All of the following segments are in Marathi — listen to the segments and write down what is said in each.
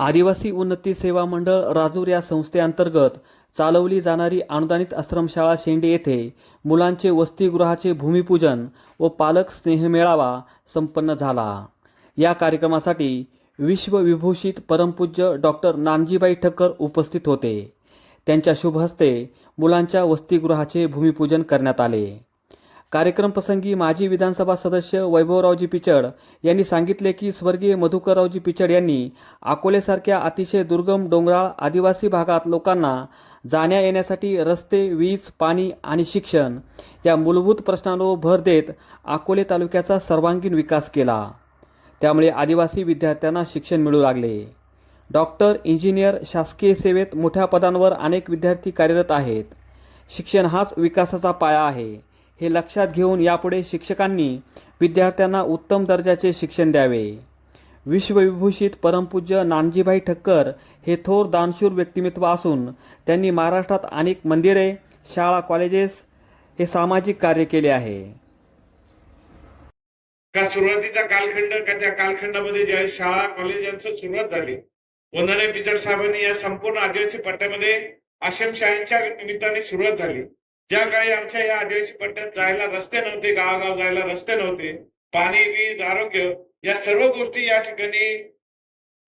आदिवासी उन्नती सेवा मंडळ राजूर या संस्थेअंतर्गत चालवली जाणारी अनुदानित आश्रमशाळा शेंडे येथे मुलांचे वसतिगृहाचे भूमिपूजन व पालक स्नेहमेळावा संपन्न झाला. या कार्यक्रमासाठी विश्वविभूषित परमपूज्य डॉक्टर नानजीबाई ठक्कर उपस्थित होते. त्यांच्या शुभ हस्ते मुलांच्या वसतिगृहाचे भूमिपूजन करण्यात आले. कार्यक्रमप्रसंगी माजी विधानसभा सदस्य वैभवरावजी पिचड यांनी सांगितले की स्वर्गीय मधुकररावजी पिचड यांनी अकोलेसारख्या अतिशय दुर्गम डोंगराळ आदिवासी भागात लोकांना जाण्या येण्यासाठी रस्ते वीज पाणी आणि शिक्षण या मूलभूत प्रश्नांवर भर देत अकोले तालुक्याचा सर्वांगीण विकास केला. त्यामुळे आदिवासी विद्यार्थ्यांना शिक्षण मिळू लागले. डॉक्टर इंजिनियर शासकीय सेवेत मोठ्या पदांवर अनेक विद्यार्थी कार्यरत आहेत. शिक्षण हाच विकासाचा पाया आहे. हे लक्षात घेऊन यापुढे शिक्षकांनी विद्यार्थ्यांना उत्तम दर्जाचे शिक्षण द्यावे. विश्वविभूषित परमपूज्य नानजीभाई ठक्कर हे थोर दानशूर व्यक्तिमत्व असून त्यांनी महाराष्ट्रात अनेक मंदिरे शाळा कॉलेजेस हे सामाजिक कार्य केले आहे. का सुरुवातीचा कालखंड का त्या कालखंडामध्ये ज्या शाळा कॉलेज यांचं सुरुवात झाली? वंदना पिचड साहेबांनी या संपूर्ण आदिवासी पट्ट्यामध्ये आश्रमशाळांच्या निमित्ताने सुरुवात झाली. ज्या काळी आमच्या या आदिवासी पट्ट्यात जायला रस्ते नव्हते गावागाव जायला रस्ते नव्हते पाणी वीज आरोग्य या सर्व गोष्टी या ठिकाणी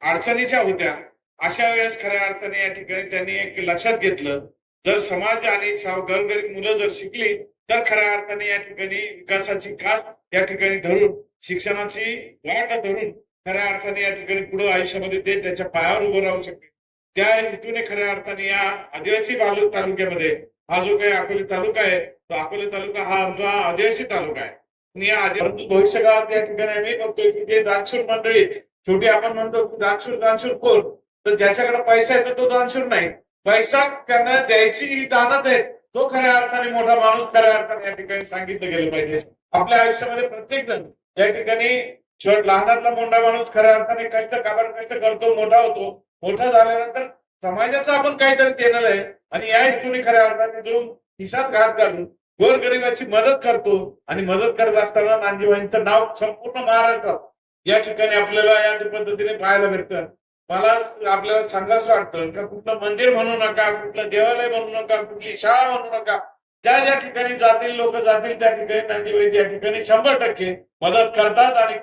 अडचणीच्या होत्या. अशा वेळेस खऱ्या अर्थाने या ठिकाणी त्यांनी एक लक्षात घेतलं. जर समाज आणि गरगरीब मुलं जर शिकली तर खऱ्या अर्थाने या ठिकाणी विकासाची कास या ठिकाणी धरून शिक्षणाची वाट धरून खऱ्या अर्थाने या ठिकाणी पुढे आयुष्यामध्ये ते त्याच्या पायावर उभं राहू शकते त्या हेतूने खऱ्या अर्थाने या आदिवासी बालू तालुक्यामध्ये हा जो काही अकोले तालुका आहे तो अकोले तालुका हा आमचा आदिवासी तालुका आहे. आणि या आदि- परंतु भविष्यकाळात या ठिकाणी आम्ही बघतोय की जे दानशूर मंडळी शेवटी आपण म्हणतो की दानशूर दानशूर कोण? तर ज्याच्याकडे पैसा आहे तो दानशूर नाही. पैसा त्यांना द्यायची ही दानत आहे तो खऱ्या अर्थाने मोठा माणूस खऱ्या अर्थाने या ठिकाणी सांगितलं गेलं पाहिजे. आपल्या आयुष्यामध्ये प्रत्येक जण या ठिकाणी लहानातला मोठा माणूस खऱ्या अर्थाने कष्ट काबाड कष्ट करतो मोठा होतो. मोठा झाल्यानंतर समाजाचं आपण काहीतरी देणार आहे आणि या हेतूने खऱ्या अर्थाने जो खिशात घात घालून गोरगरिबाची मदत करतो आणि मदत करत असताना नांदीबाईंचं नाव संपूर्ण महाराष्ट्रात या ठिकाणी आपल्याला या पद्धतीने पाहायला भेटतं. मला आपल्याला सांगायचं वाटतं का कुठलं मंदिर म्हणू नका कुठलं देवालय म्हणू नका कुठली शाळा म्हणू नका. ज्या ज्या ठिकाणी जातील लोक जातील त्या ठिकाणी नांदीबाई त्या ठिकाणी शंभर टक्के मदत करतात आणि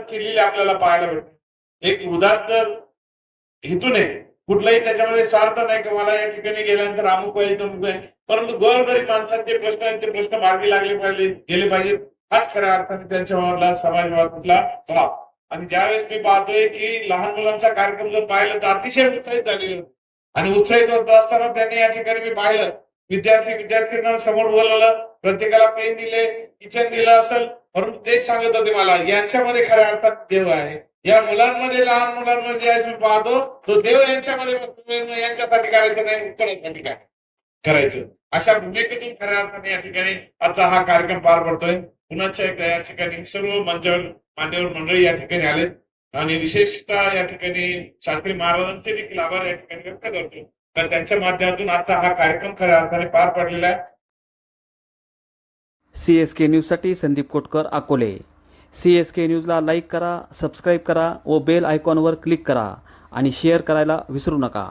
केलेली आपल्याला पाहायला भेटते. एक उदात्त हेतूने कुठलाही त्याच्यामध्ये स्वार्थ नाही की मला या ठिकाणी गेल्यानंतर अमुक आहे तमुक आहे परंतु गोरगरीब माणसांचे प्रश्न आहेत ते प्रश्न मार्गी लागले पाहिजे गेले पाहिजेत हाच खऱ्या अर्थाने त्यांच्या समाजवादातला भाव. आणि ज्यावेळेस मी पाहतोय की लहान मुलांचा कार्यक्रम जर पाहिलं तर अतिशय उत्साहित झालेले आणि उत्साहित होत असताना त्यांनी या ठिकाणी मी पाहिलं. विद्यार्थी विद्यार्थ्यांना समोर बोलवलं. प्रत्येकाला पेन दिले किचन दिलं असेल. परंतु ते सांगत होते मला यांच्यामध्ये खऱ्या अर्थात देव आहे. या मुलांमध्ये लहान मुलांमध्ये मी पाहतो तो देव यांच्यामध्ये यांच्यासाठी करायचं नाही कोणासाठी काय करायचं? अशा भूमिकेतून खऱ्या अर्थाने या ठिकाणी आजचा हा कार्यक्रम पार पडतोय. पुन्हा एकदा या ठिकाणी सर्व मंचावर मान्यवर मंडळी या ठिकाणी आले. आणि विशेषतः या ठिकाणी शास्त्री महाराजांचे देखील आभार या ठिकाणी व्यक्त करतो तर त्यांच्या माध्यमातून आता हा कार्यक्रम खऱ्या अर्थाने पार पडलेला आहे. सी एस के न्यूजसाठी Sandeep Kotkar Akole. C S K न्यूजला लाईक करा सबस्क्राईब करा व बेल आयकॉनवर क्लिक करा आणि शेअर करायला विसरू नका.